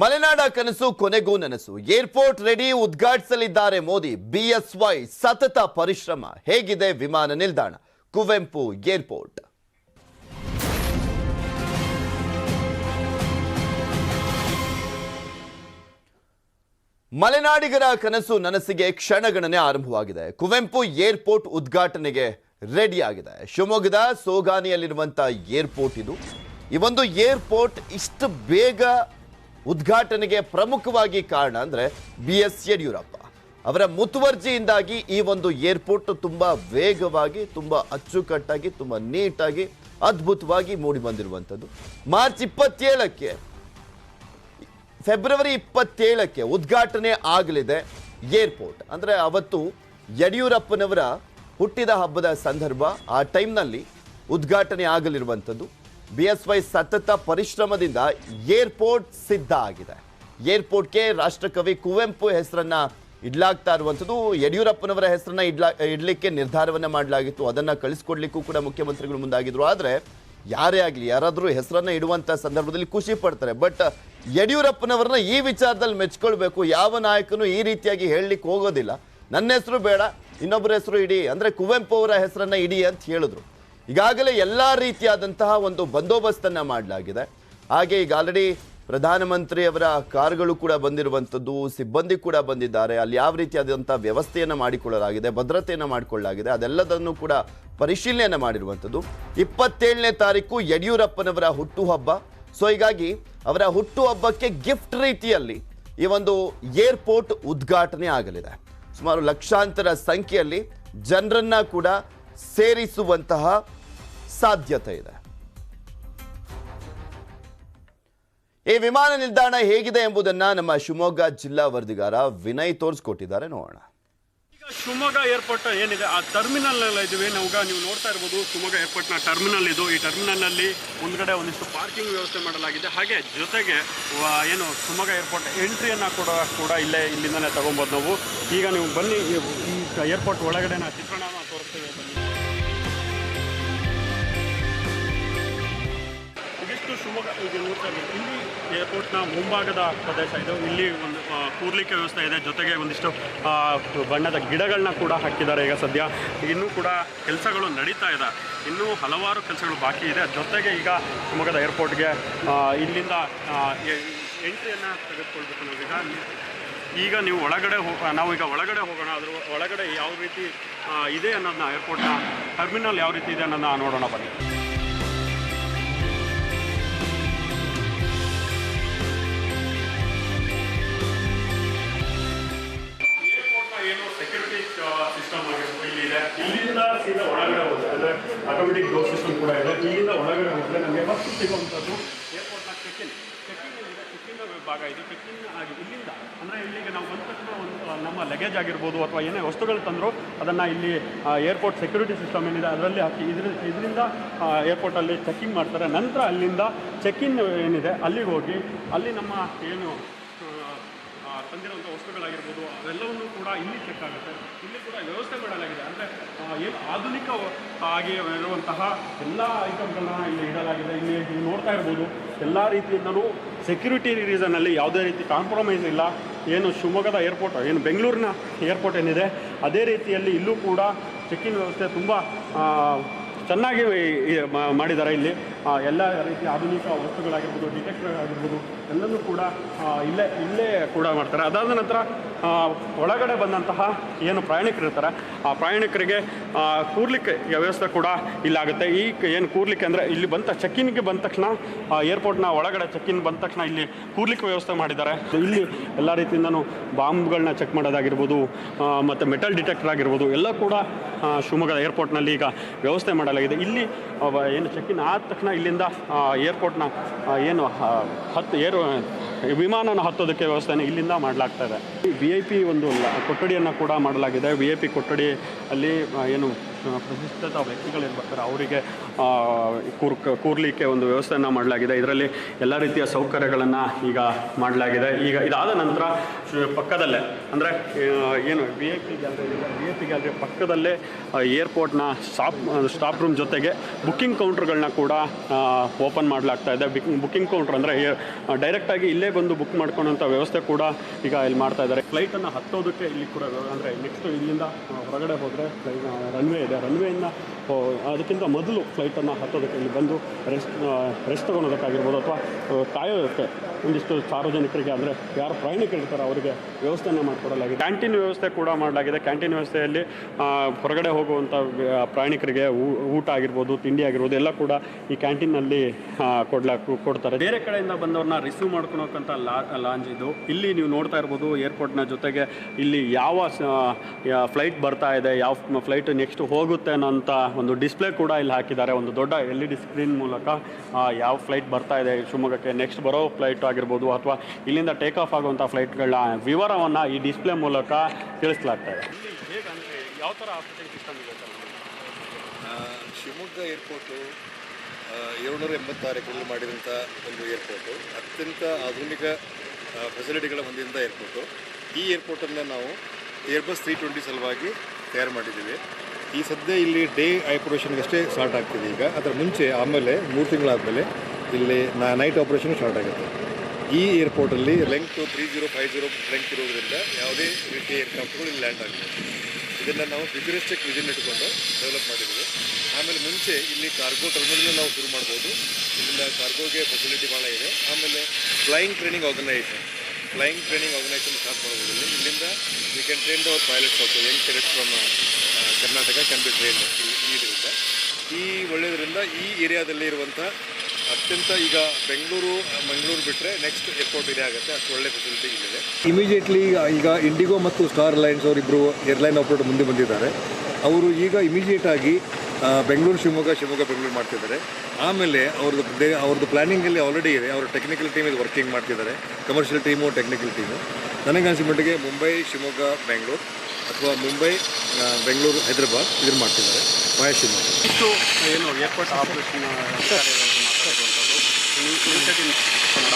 ಮಲೆನಾಡ ಕನಸು ಕೊನೆಗೂ ನನಸು. ಏರ್ಪೋರ್ಟ್ ರೆಡಿ ಉದ್ಘಾಟಿಸಲಿದ್ದಾರೆ ಮೋದಿ. ಬಿಎಸ್ವೈ ಸತತ ಪರಿಶ್ರಮ. ಹೇಗಿದೆ ವಿಮಾನ ನಿಲ್ದಾಣ? ಕುವೆಂಪು ಏರ್ಪೋರ್ಟ್. ಮಲೆನಾಡಿಗರ ಕನಸು ನನಸಿಗೆ ಕ್ಷಣಗಣನೆ ಆರಂಭವಾಗಿದೆ. ಕುವೆಂಪು ಏರ್ಪೋರ್ಟ್ ಉದ್ಘಾಟನೆಗೆ ರೆಡಿಯಾಗಿದೆ. ಶಿವಮೊಗ್ಗದ ಸೋಗಾನಿಯಲ್ಲಿರುವಂತಹ ಏರ್ಪೋರ್ಟ್ ಇದು. ಈ ಒಂದು ಏರ್ಪೋರ್ಟ್ ಇಷ್ಟು ಬೇಗ ಉದ್ಘಾಟನೆಗೆ ಪ್ರಮುಖವಾಗಿ ಕಾರಣ ಅಂದರೆ ಬಿ ಎಸ್ ಯಡಿಯೂರಪ್ಪ. ಅವರ ಮುತುವರ್ಜಿಯಿಂದಾಗಿ ಈ ಒಂದು ಏರ್ಪೋರ್ಟ್ ತುಂಬ ವೇಗವಾಗಿ, ತುಂಬ ಅಚ್ಚುಕಟ್ಟಾಗಿ, ತುಂಬ ನೀಟಾಗಿ, ಅದ್ಭುತವಾಗಿ ಮೂಡಿ ಬಂದಿರುವಂಥದ್ದು. ಮಾರ್ಚ್ ಇಪ್ಪತ್ತೇಳಕ್ಕೆ, ಫೆಬ್ರವರಿ ಇಪ್ಪತ್ತೇಳಕ್ಕೆ ಉದ್ಘಾಟನೆ ಆಗಲಿದೆ ಏರ್ಪೋರ್ಟ್. ಅಂದರೆ ಅವತ್ತು ಯಡಿಯೂರಪ್ಪನವರ ಹುಟ್ಟಿದ ಹಬ್ಬದ ಸಂದರ್ಭ, ಆ ಟೈಮ್ನಲ್ಲಿ ಉದ್ಘಾಟನೆ ಆಗಲಿರುವಂಥದ್ದು. ಬಿ ಎಸ್ ವೈ ಸತತ ಪರಿಶ್ರಮದಿಂದ ಏರ್ಪೋರ್ಟ್ ಸಿದ್ಧ ಆಗಿದೆ. ಏರ್ಪೋರ್ಟ್ಗೆ ರಾಷ್ಟ್ರಕವಿ ಕುವೆಂಪು ಹೆಸರನ್ನ ಇಡ್ಲಾಗ್ತಾ ಇರುವಂಥದ್ದು, ಯಡಿಯೂರಪ್ಪನವರ ಹೆಸರನ್ನ ಇಡ್ಲಾ, ಇಡ್ಲಿಕ್ಕೆ ನಿರ್ಧಾರವನ್ನ ಮಾಡಲಾಗಿತ್ತು. ಅದನ್ನ ಕಳಿಸ್ಕೊಡ್ಲಿಕ್ಕೂ ಕೂಡ ಮುಖ್ಯಮಂತ್ರಿಗಳು ಮುಂದಾಗಿದ್ರು. ಆದರೆ ಯಾರೇ ಆಗಲಿ, ಯಾರಾದರೂ ಹೆಸರನ್ನ ಇಡುವಂಥ ಸಂದರ್ಭದಲ್ಲಿ ಖುಷಿ ಪಡ್ತಾರೆ. ಬಟ್ ಯಡಿಯೂರಪ್ಪನವರನ್ನ ಈ ವಿಚಾರದಲ್ಲಿ ಮೆಚ್ಕೊಳ್ಬೇಕು. ಯಾವ ನಾಯಕನು ಈ ರೀತಿಯಾಗಿ ಹೇಳಲಿಕ್ಕೆ ಹೋಗೋದಿಲ್ಲ. ನನ್ನ ಹೆಸರು ಬೇಡ, ಇನ್ನೊಬ್ಬರ ಹೆಸರು ಇಡಿ, ಅಂದ್ರೆ ಕುವೆಂಪು ಅವರ ಹೆಸರನ್ನ ಇಡಿ ಅಂತ ಹೇಳಿದ್ರು. ಈಗಾಗಲೇ ಎಲ್ಲ ರೀತಿಯಾದಂತಹ ಒಂದು ಬಂದೋಬಸ್ತನ್ನು ಮಾಡಲಾಗಿದೆ. ಹಾಗೆ ಈಗ ಆಲ್ರೆಡಿ ಪ್ರಧಾನಮಂತ್ರಿಯವರ ಕಾರುಗಳು ಕೂಡ ಬಂದಿರುವಂಥದ್ದು, ಸಿಬ್ಬಂದಿ ಕೂಡ ಬಂದಿದ್ದಾರೆ. ಅಲ್ಲಿ ಯಾವ ರೀತಿಯಾದಂಥ ವ್ಯವಸ್ಥೆಯನ್ನು ಮಾಡಿಕೊಳ್ಳಲಾಗಿದೆ, ಭದ್ರತೆಯನ್ನು ಮಾಡಿಕೊಳ್ಳಲಾಗಿದೆ, ಅದೆಲ್ಲದನ್ನು ಕೂಡ ಪರಿಶೀಲನೆಯನ್ನು ಮಾಡಿರುವಂಥದ್ದು. ಇಪ್ಪತ್ತೇಳನೇ ತಾರೀಕು ಯಡಿಯೂರಪ್ಪನವರ ಹುಟ್ಟುಹಬ್ಬ. ಸೊ ಹೀಗಾಗಿ ಅವರ ಹುಟ್ಟುಹಬ್ಬಕ್ಕೆ ಗಿಫ್ಟ್ ರೀತಿಯಲ್ಲಿ ಈ ಒಂದು ಏರ್ಪೋರ್ಟ್ ಉದ್ಘಾಟನೆ ಆಗಲಿದೆ. ಸುಮಾರು ಲಕ್ಷಾಂತರ ಸಂಖ್ಯೆಯಲ್ಲಿ ಜನರನ್ನ ಕೂಡ ಸೇರಿಸುವಂತಹ ಸಾಧ್ಯತೆ ಇದೆ. ಈ ವಿಮಾನ ನಿಲ್ದಾಣ ಹೇಗಿದೆ ಎಂಬುದನ್ನ ನಮ್ಮ ಶಿವಮೊಗ್ಗ ಜಿಲ್ಲಾ ವರದಿಗಾರ ವಿನಯ್ ತೋರಿಸ್ಕೊಟ್ಟಿದ್ದಾರೆ. ನೋಡೋಣ. ಈಗ ಶಿವಮೊಗ್ಗ ಏರ್ಪೋರ್ಟ್ ಏನಿದೆ? ಆ ಟರ್ಮಿನಲ್ ಇದೀವಿ ನಾವೀಗ ನೀವು ನೋಡ್ತಾ ಇರ್ಬೋದು, ಶಿವಮೊಗ್ಗ ಏರ್ಪೋರ್ಟ್ನ ಟರ್ಮಿನಲ್ ಇದು. ಈ ಟರ್ಮಿನಲ್ನಲ್ಲಿ ಮುಂದ್ಗಡೆ ಒಂದಿಷ್ಟು ಪಾರ್ಕಿಂಗ್ ವ್ಯವಸ್ಥೆ ಮಾಡಲಾಗಿದೆ. ಹಾಗೆ ಜೊತೆಗೆ ಏನು ಶಿವಮೊಗ್ಗ ಏರ್ಪೋರ್ಟ್ ಎಂಟ್ರಿಯನ್ನು ಕೂಡ ಕೂಡ ಇಲ್ಲೇ ಇಲ್ಲಿಂದನೇ ತಗೊಬೋದು ನಾವು. ಈಗ ನೀವು ಬನ್ನಿ, ಈ ಏರ್ಪೋರ್ಟ್ ಒಳಗಡೆ ನಾ ಶಿವಮೊಗ್ಗ ಇದು ಇಲ್ಲಿ ಏರ್ಪೋರ್ಟ್ನ ಮುಂಭಾಗದ ಪ್ರದೇಶ ಇದು. ಇಲ್ಲಿ ಒಂದು ಕೂರ್ಲಿಕ್ಕೆ ವ್ಯವಸ್ಥೆ ಇದೆ. ಜೊತೆಗೆ ಒಂದಿಷ್ಟು ಬಣ್ಣದ ಗಿಡಗಳನ್ನ ಕೂಡ ಹಾಕಿದ್ದಾರೆ ಈಗ ಸದ್ಯ. ಇನ್ನೂ ಕೂಡ ಕೆಲಸಗಳು ನಡೀತಾ ಇದೆ. ಇನ್ನೂ ಹಲವಾರು ಕೆಲಸಗಳು ಬಾಕಿ ಇದೆ. ಜೊತೆಗೆ ಈಗ ಶಿವಮೊಗ್ಗದ ಏರ್ಪೋರ್ಟ್ಗೆ ಇಲ್ಲಿಂದ ಎಂಟ್ರಿಯನ್ನು ತೆಗೆದುಕೊಳ್ಬೇಕು ನಾವೀಗ ಈಗ. ನೀವು ಒಳಗಡೆ ನಾವು ಈಗ ಒಳಗಡೆ ಹೋಗೋಣ. ಅದ್ರ ಒಳಗಡೆ ಯಾವ ರೀತಿ ಇದೆ ಅನ್ನೋದನ್ನ ಏರ್ಪೋರ್ಟ್ನ ಟರ್ಮಿನಲ್ ಯಾವ ರೀತಿ ಇದೆ ಅನ್ನೋದನ್ನ ನೋಡೋಣ ಬನ್ನಿ. ಇಲ್ಲಿದೆ ಸೀದಾ ಒಳಗಡೆ ಹೋದ್ರೆ, ಅಂದರೆ ಆಟೋಮೆಟಿಕ್ ಡೋರ್ ಸಿಸ್ಟಮ್ ಕೂಡ ಇದೆ. ಇಲ್ಲಿಂದ ಒಳಗಡೆ ಹೋದರೆ ನಮಗೆ ಫಸ್ಟ್ ಸಿಗುವಂಥದ್ದು ಏರ್ಪೋರ್ಟ್ನ ಚೆಕ್ಕಿಂಗ್ ಚೆಕ್ಇನ್ ಇದೆ ಭಾಗ ಇದೆ ಚೆಕ್ಕಿಂಗ್ ಆಗಿ ಇಲ್ಲಿಂದ, ಅಂದರೆ ಇಲ್ಲಿಗೆ ನಾವು ಬಂದ ತಕ್ಷಣ ಒಂದು ನಮ್ಮ ಲಗೇಜ್ ಆಗಿರ್ಬೋದು ಅಥವಾ ಏನೇ ವಸ್ತುಗಳು ತಂದರೂ ಅದನ್ನು ಇಲ್ಲಿ ಏರ್ಪೋರ್ಟ್ ಸೆಕ್ಯೂರಿಟಿ ಸಿಸ್ಟಮ್ ಏನಿದೆ ಅದರಲ್ಲಿ ಹಾಕಿ, ಇದ್ರ, ಇದರಿಂದ ಏರ್ಪೋರ್ಟಲ್ಲಿ ಚೆಕ್ಕಿಂಗ್ ಮಾಡ್ತಾರೆ. ನಂತರ ಅಲ್ಲಿಂದ ಚೆಕ್ಇನ್ ಏನಿದೆ, ಅಲ್ಲಿಗೆ ಹೋಗಿ, ಅಲ್ಲಿ ನಮ್ಮ ಏನು ತಂದಿರುವಂಥ ವಸ್ತುಗಳಾಗಿರ್ಬೋದು, ಅವೆಲ್ಲವನ್ನೂ ಕೂಡ ಇಲ್ಲಿ ಚೆಕ್ ಆಗುತ್ತೆ. ಇಲ್ಲಿ ಕೂಡ ವ್ಯವಸ್ಥೆ ಮಾಡಲಾಗಿದೆ. ಅಂದರೆ ಏನು ಆಧುನಿಕ ಆಗಿ ಇರುವಂತಹ ಎಲ್ಲ ಐಟಮ್ಗಳನ್ನ ಇಲ್ಲಿ ಇಡಲಾಗಿದೆ. ಇಲ್ಲಿ ನೀವು ನೋಡ್ತಾ ಇರ್ಬೋದು, ಎಲ್ಲ ರೀತಿಯಿಂದಲೂ ಸೆಕ್ಯೂರಿಟಿ ರೀಸನಲ್ಲಿ ಯಾವುದೇ ರೀತಿ ಕಾಂಪ್ರಮೈಸ್ ಇಲ್ಲ. ಏನು ಶಿವಮೊಗ್ಗದ ಏರ್ಪೋರ್ಟ್ ಏನು ಬೆಂಗಳೂರಿನ ಏರ್ಪೋರ್ಟ್ ಏನಿದೆ, ಅದೇ ರೀತಿಯಲ್ಲಿ ಇಲ್ಲೂ ಕೂಡ ಚೆಕ್ಕಿಂಗ್ ವ್ಯವಸ್ಥೆ ತುಂಬ ಚೆನ್ನಾಗಿ ಮಾಡಿದ್ದಾರೆ ಇಲ್ಲಿ. ಎಲ್ಲ ರೀತಿಯ ಆಧುನಿಕ ವಸ್ತುಗಳಾಗಿರ್ಬೋದು ಡಿಟೆಕ್ಟರ್ ಆಗಿರ್ಬೋದು ಎಲ್ಲನೂ ಕೂಡ ಇಲ್ಲೇ ಇಲ್ಲೇ ಕೂಡ ಮಾಡ್ತಾರೆ. ಅದಾದ ನಂತರ ಒಳಗಡೆ ಬಂದಂತಹ ಏನು ಪ್ರಯಾಣಿಕರು ಇರ್ತಾರೆ, ಆ ಪ್ರಯಾಣಿಕರಿಗೆ ಕೂರ್ಲಿಕ್ಕೆ ವ್ಯವಸ್ಥೆ ಕೂಡ ಇಲ್ಲಾಗುತ್ತೆ. ಈ ಏನು ಕೂರ್ಲಿಕ್ಕೆ ಅಂದರೆ ಇಲ್ಲಿ ಬಂದ ಚೆಕ್ಕಿನ್ಗೆ ಬಂದ ತಕ್ಷಣ ಏರ್ಪೋರ್ಟ್ನ ಒಳಗಡೆ ಚೆಕ್ಕಿನ್ ಬಂದ ತಕ್ಷಣ ಇಲ್ಲಿ ಕೂರ್ಲಿಕ್ಕೆ ವ್ಯವಸ್ಥೆ ಮಾಡಿದ್ದಾರೆ. ಇಲ್ಲಿ ಎಲ್ಲ ರೀತಿಯಿಂದನೂ ಬಾಂಬ್ಗಳನ್ನ ಚೆಕ್ ಮಾಡೋದಾಗಿರ್ಬೋದು ಮತ್ತು ಮೆಟಲ್ ಡಿಟೆಕ್ಟರ್ ಆಗಿರ್ಬೋದು, ಎಲ್ಲ ಕೂಡ ಶಿವಮೊಗ್ಗ ಏರ್ಪೋರ್ಟ್ನಲ್ಲಿ ಈಗ ವ್ಯವಸ್ಥೆ ಮಾಡಲಾಗಿದೆ. ಇಲ್ಲಿ ಏನು ಚೆಕ್ಕಿನ್ ಆದ ತಕ್ಷಣ ಇಲ್ಲಿಂದ ಏರ್ಪೋರ್ಟ್ನ ಏನು ಹತ್ತು, ಏರು ವಿಮಾನನ ಹತ್ತೋದಕ್ಕೆ ವ್ಯವಸ್ಥೆನ ಇಲ್ಲಿಂದ ಮಾಡಲಾಗ್ತಾ ಇದೆ. ವಿ ಐ ಪಿ ಒಂದು ಕೊಠಡಿಯನ್ನು ಕೂಡ ಮಾಡಲಾಗಿದೆ. ವಿ ಐ ಪಿ ಕೊಠಡಿ ಅಲ್ಲಿ ಏನು ಪ್ರತಿಷ್ಠಿತ ವ್ಯಕ್ತಿಗಳಿರ್ಬೇಕಾದ್ರೆ ಅವರಿಗೆ ಕೂರ್ ಕೂರ್ಲಿಕ್ಕೆ ಒಂದು ವ್ಯವಸ್ಥೆಯನ್ನು ಮಾಡಲಾಗಿದೆ. ಇದರಲ್ಲಿ ಎಲ್ಲ ರೀತಿಯ ಸೌಕರ್ಯಗಳನ್ನು ಈಗ ಮಾಡಲಾಗಿದೆ. ಈಗ ಇದಾದ ನಂತರ ಪಕ್ಕದಲ್ಲೇ, ಅಂದರೆ ಏನು V I P gallery V I P gallery ಪಕ್ಕದಲ್ಲೇ ಏರ್ಪೋರ್ಟ್ನ ಸ್ಟಾಪ್ ಸ್ಟಾಪ್ ರೂಮ್ ಜೊತೆಗೆ ಬುಕ್ಕಿಂಗ್ ಕೌಂಟ್ರ್ಗಳನ್ನ ಕೂಡ ಓಪನ್ ಮಾಡಲಾಗ್ತಾ ಇದೆ. ಬುಕ್ಕಿಂಗ್ ಕೌಂಟ್ರ್ ಅಂದರೆ ಡೈರೆಕ್ಟಾಗಿ ಇಲ್ಲೇ ಬಂದು ಬುಕ್ ಮಾಡ್ಕೊಳ್ಳೋಂಥ ವ್ಯವಸ್ಥೆ ಕೂಡ ಈಗ ಇಲ್ಲಿ ಮಾಡ್ತಾ ಇದ್ದಾರೆ. ಫ್ಲೈಟನ್ನು ಹತ್ತೋದಕ್ಕೆ ಇಲ್ಲಿ ಕೂಡ ಅಂದರೆ ನೆಕ್ಸ್ಟ್ ಇಲ್ಲಿಂದ ಹೊರಗಡೆ ಹೋದರೆ ರನ್ವೇ ಇದೆ. ರನ್ವೇಯಿಂದ ಅದಕ್ಕಿಂತ ಮೊದಲು ಫ್ಲೈಟನ್ನು ಹತ್ತೋದಕ್ಕೆ ಇಲ್ಲಿ ಬಂದು ರೆಸ್ಟ್ ರೆಸ್ಟ್ ತೊಗೊಳೋದಕ್ಕಾಗಿರ್ಬೋದು ಅಥವಾ ಕಾಯೋದಕ್ಕೆ ಒಂದಿಷ್ಟು ಸಾರ್ವಜನಿಕರಿಗೆ ಅಂದರೆ ಯಾರು ಪ್ರಯಾಣಿಕರಿರ್ತಾರೆ ಅವರಿಗೆ ವ್ಯವಸ್ಥೆಯನ್ನು ಮಾಡಿಕೊಡಲಾಗಿದೆ. ಕ್ಯಾಂಟೀನ್ ವ್ಯವಸ್ಥೆ ಕೂಡ ಮಾಡಲಾಗಿದೆ. ಕ್ಯಾಂಟೀನ್ ವ್ಯವಸ್ಥೆಯಲ್ಲಿ ಹೊರಗಡೆ ಹೋಗುವಂಥ ಪ್ರಯಾಣಿಕರಿಗೆ ಊಟ ಆಗಿರ್ಬೋದು ತಿಂಡಿ ಆಗಿರ್ಬೋದು ಎಲ್ಲ ಕೂಡ ಈ ಕ್ಯಾಂಟೀನಲ್ಲಿ ಕೊಡ್ಲಾ ಕೊಡ್ತಾರೆ. ಬೇರೆ ಕಡೆಯಿಂದ ಬಂದವ್ರನ್ನ ರಿಸೀವ್ ಮಾಡ್ಕೊಳೋಕ್ಕಂಥ ಲಾ ಲಾಂಜ್ ಇದು. ಇಲ್ಲಿ ನೀವು ನೋಡ್ತಾ ಇರ್ಬೋದು ಏರ್ಪೋರ್ಟ್ನ ಜೊತೆಗೆ ಇಲ್ಲಿ ಯಾವ ಫ್ಲೈಟ್ ಬರ್ತಾ ಇದೆ ಯಾವ ಫ್ಲೈಟ್ ನೆಕ್ಸ್ಟ್ ಹೋಗುತ್ತೆ ಅನ್ನೋಂಥ ಒಂದು ಡಿಸ್ಪ್ಲೇ ಕೂಡ ಇಲ್ಲಿ ಹಾಕಿದ್ದಾರೆ. ಒಂದು ದೊಡ್ಡ ಎಲ್ ಇ ಡಿ ಸ್ಕ್ರೀನ್ ಮೂಲಕ ಯಾವ ಫ್ಲೈಟ್ ಬರ್ತಾ ಇದೆ ಶಿವಮೊಗ್ಗಕ್ಕೆ ನೆಕ್ಸ್ಟ್ ಬರೋ ಫ್ಲೈಟ್ ಆಗಿರ್ಬೋದು ಅಥವಾ ಇಲ್ಲಿಂದ ಟೇಕ್ ಆಫ್ ಆಗುವಂಥ ಫ್ಲೈಟ್ಗಳ ವಿವರವನ್ನು ಈ ಡಿಸ್ಪ್ಲೇ ಮೂಲಕ ತಿಳಿಸಲಾಗ್ತಾ ಇದೆ. ಯಾವ ಥರ ಆಪರೇಟಿಂಗ್ ಸಿಸ್ಟಮ್ ಇದೆ ಶಿವಮೊಗ್ಗ ಏರ್ಪೋರ್ಟು ಏಳ್ನೂರ ಎಂಬತ್ತಾರು ಎಕರೆಯಲ್ಲಿ ಮಾಡಿದಂಥ ಒಂದು ಏರ್ಪೋರ್ಟು ಅತ್ಯಂತ ಆಧುನಿಕ ಫೆಸಿಲಿಟಿಗಳ ಹೊಂದಿದಂಥ ಏರ್ಪೋರ್ಟು ಈ ಏರ್ಪೋರ್ಟನ್ನು ನಾವು ಏರ್ಬಸ್ ತ್ರೀ ಟ್ವೆಂಟಿ ಸಲುವಾಗಿ ತಯಾರು ಮಾಡಿದ್ದೀವಿ. ಈ ಸದ್ಯ ಇಲ್ಲಿ ಡೇ ಆಪರೇಷನ್ಗೆ ಅಷ್ಟೇ ಸ್ಟಾರ್ಟ್ ಆಗ್ತಿದೆ ಈಗ. ಅದರ ಮುಂಚೆ ಆಮೇಲೆ ಮೂರು ತಿಂಗಳಾದಮೇಲೆ ಇಲ್ಲಿ ನೈಟ್ ಆಪರೇಷನ್ ಸ್ಟಾರ್ಟ್ ಆಗುತ್ತೆ. ಈ ಏರ್ಪೋರ್ಟಲ್ಲಿ length three zero five zero length ಇರೋದ್ರಿಂದ ಯಾವುದೇ ರೀತಿಯ ಏರ್ಕ್ರಾಫ್ಟ್ಗಳು ಇಲ್ಲಿ ಲ್ಯಾಂಡ್ ಆಗಿದೆ. ಇದನ್ನು ನಾವು ಫ್ಯೂಚರಿಸ್ಟಿಕ್ ವಿಜನ್ ಇಟ್ಕೊಂಡು ಡೆವಲಪ್ ಮಾಡಿದ್ದೀವಿ. ಆಮೇಲೆ ಮುಂಚೆ ಇಲ್ಲಿ ಕಾರ್ಗೋ ಟರ್ಮಿನಲ್ ನಾವು ಶುರು ಮಾಡ್ಬೋದು. ಇಲ್ಲಿಂದ ಕಾರ್ಗೋಗೆ ಫೆಸಿಲಿಟಿ ಭಾಳ ಇದೆ. ಆಮೇಲೆ flying training organisation flying training organisation start ಮಾಡ್ಬೋದು. ಇಲ್ಲಿ ಇಲ್ಲಿಂದ we can train our pilots also young cadets from Karnataka can be trained ನೀಡಿರುತ್ತೆ. ಈ ಒಳ್ಳೆಯದರಿಂದ ಈ ಏರಿಯಾದಲ್ಲಿ ಇರುವಂಥ ಅತ್ಯಂತ ಈಗ ಬೆಂಗಳೂರು, ಮಂಗಳೂರು ಬಿಟ್ಟರೆ ನೆಕ್ಸ್ಟ್ ಏರ್ಪೋರ್ಟ್ ಇದೇ ಆಗುತ್ತೆ. ಅಷ್ಟು ಒಳ್ಳೆ ಫೆಸಿಲಿಟಿ ಇಲ್ಲಿದೆ. ಇಮಿಡಿಯೇಟ್ಲಿ ಈಗ ಇಂಡಿಗೋ ಮತ್ತು ಸ್ಟಾರ್ ಅಲೈನ್ಸ್ ಅವರಿಬ್ಬರು ಏರ್ಲೈನ್ ಆಪರೇಟರ್ ಮುಂದೆ ಬಂದಿದ್ದಾರೆ. ಅವರು ಈಗ ಇಮಿಡಿಯೇಟ್ ಆಗಿ ಬೆಂಗಳೂರು ಶಿವಮೊಗ್ಗ ಶಿವಮೊಗ್ಗ, ಬೆಂಗಳೂರು ಮಾಡ್ತಿದ್ದಾರೆ. ಆಮೇಲೆ ಅವ್ರದ್ದು ದೇ ಅವ್ರದ್ದು ಪ್ಲ್ಯಾನಿಂಗಲ್ಲಿ ಆಲ್ರೆಡಿ ಇದೆ. ಅವ್ರ ಟೆಕ್ನಿಕಲ್ ಟೀಮ್ ಇದು ವರ್ಕಿಂಗ್ ಮಾಡ್ತಿದ್ದಾರೆ. ಕಮರ್ಷಿಯಲ್ ಟೀಮು ಟೆಕ್ನಿಕಲ್ ಟೀಮು ನನಗೆ ಮಟ್ಟಿಗೆ ಮುಂಬೈ, ಶಿವಮೊಗ್ಗ, ಬೆಂಗಳೂರು ಅಥವಾ ಮುಂಬೈ ಬೆಂಗಳೂರು, ಹೈದರಾಬಾದ್ ಇದನ್ನು ಮಾಡ್ತಿದ್ದಾರೆ. ಮಹೇಶ್ ಏನು ಏರ್ಪೋರ್ಟ್ ಆಪರೇಷನ್ ಕನ್ನಡ